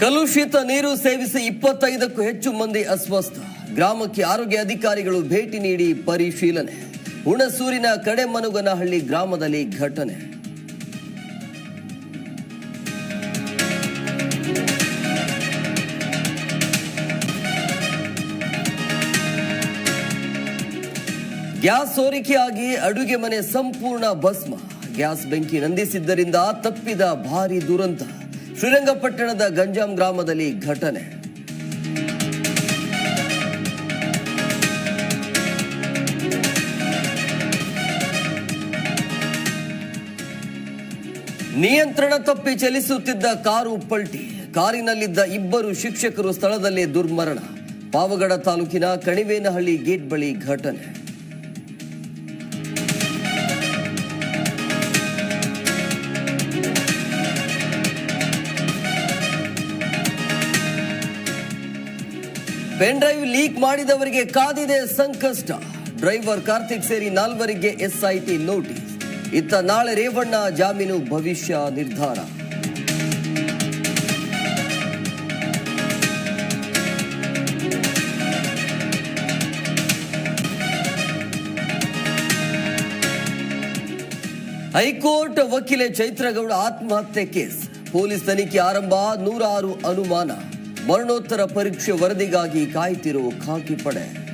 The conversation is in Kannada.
ಕಲುಷಿತ ನೀರು ಸೇವಿಸಿ ಇಪ್ಪತ್ತೈದಕ್ಕೂ ಹೆಚ್ಚು ಮಂದಿ ಅಸ್ವಸ್ಥ. ಗ್ರಾಮಕ್ಕೆ ಆರೋಗ್ಯ ಅಧಿಕಾರಿಗಳು ಭೇಟಿ ನೀಡಿ ಪರಿಶೀಲನೆ. ಹುಣಸೂರಿನ ಕಡೆಮನುಗನಹಳ್ಳಿ ಗ್ರಾಮದಲ್ಲಿ ಘಟನೆ. ಗ್ಯಾಸ್ ಸೋರಿಕೆಯಾಗಿ ಅಡುಗೆ ಮನೆ ಸಂಪೂರ್ಣ ಭಸ್ಮ. ಗ್ಯಾಸ್ ಬೆಂಕಿ ನಂದಿಸಿದ್ದರಿಂದ ತಪ್ಪಿದ ಭಾರಿ ದುರಂತ. ಶ್ರೀರಂಗಪಟ್ಟಣದ ಗಂಜಾಂ ಗ್ರಾಮದಲ್ಲಿ ಘಟನೆ. ನಿಯಂತ್ರಣ ತಪ್ಪಿ ಚಲಿಸುತ್ತಿದ್ದ ಕಾರು ಪಲ್ಟಿ ಕಾರಿನಲ್ಲಿದ್ದ ಇಬ್ಬರು ಶಿಕ್ಷಕರು ಸ್ಥಳದಲ್ಲೇ ದುರ್ಮರಣ. ಪಾವಗಡ ತಾಲೂಕಿನ ಕಣಿವೇನಹಳ್ಳಿ ಗೇಟ್ ಬಳಿ ಘಟನೆ. ಪೆನ್ ಡ್ರೈವ್ ಲೀಕ್ ಮಾಡಿದವರಿಗೆ ಕಾದಿದೆ ಸಂಕಷ್ಟ. ಡ್ರೈವರ್ ಕಾರ್ತಿಕ್ ಸೇರಿ ನಾಲ್ವರಿಗೆ ಎಸ್ಐಟಿ ನೋಟಿಸ್. ಇತ್ತ ನಾಳೆ ರೇವಣ್ಣ ಜಾಮೀನು ಭವಿಷ್ಯ ನಿರ್ಧಾರ. ಹೈಕೋರ್ಟ್ ವಕೀಲೆ ಚೈತ್ರಗೌಡ ಆತ್ಮಹತ್ಯೆ ಕೇಸ್. ಪೊಲೀಸ್ ತನಿಖೆ ಆರಂಭ ನೂರಾರು ಅನುಮಾನ. ಮರಣೋತ್ತರ ಪರೀಕ್ಷೆ ವರದಿಗಾಗಿ ಕಾಯ್ತಿರೋ ಖಾಕಿ ಪಡೆ.